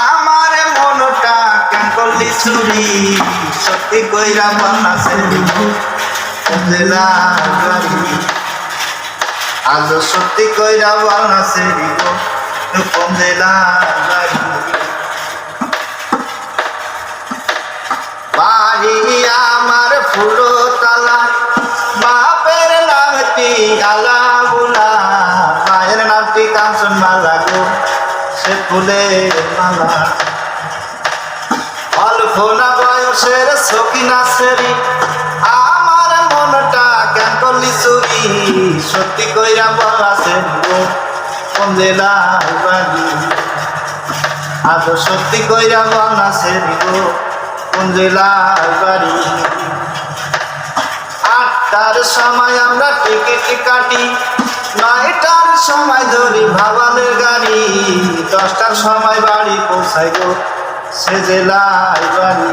আমার মনটা কেন করলি চুরি, সত্যি কইরা বানাছে। আজ সত্যি কইরা বানাছে বাড়ি আমার ফুলো তালা বাপের নামটি আলা সে ফুলের মালা। অল্প না বয়সের সকিনা সেরি। আমার মনটা কেন করলি চুরি? সত্যি কইরা বলা সেরি গো কোন জেলার বাড়ি আজ সত্যি কইরা বলা সেরি গো কোন জেলার বাড়ি আটটার সময় আমরা টিকিট কাটি, নয়টার সময় ধরি ভাবালের গাড়ি। দশটার সময় বাড়ি পৌঁছাই গো। সে জেলায় বাড়ি।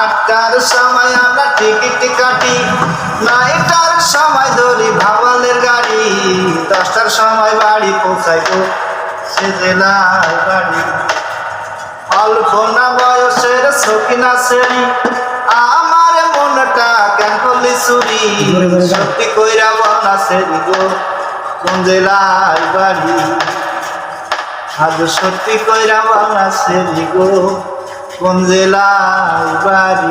আটটার সময় আমরা টিকিট কাটি নয়টার সময় ধরি ভাবালের গাড়ি দশটার সময় বাড়ি পৌঁছাই গো। সে জেলায় বাড়ি। অল্প না বয়সের সখিনা শ্রেণি আমার মনটা কেন করলি চুরি? সত্যি কইরা বনা শ্রেণি গো কোন জেলায় বাড়ি। আজ সত্যি কইরা বাংলা সেরি গো। কোন জেলা বাড়ি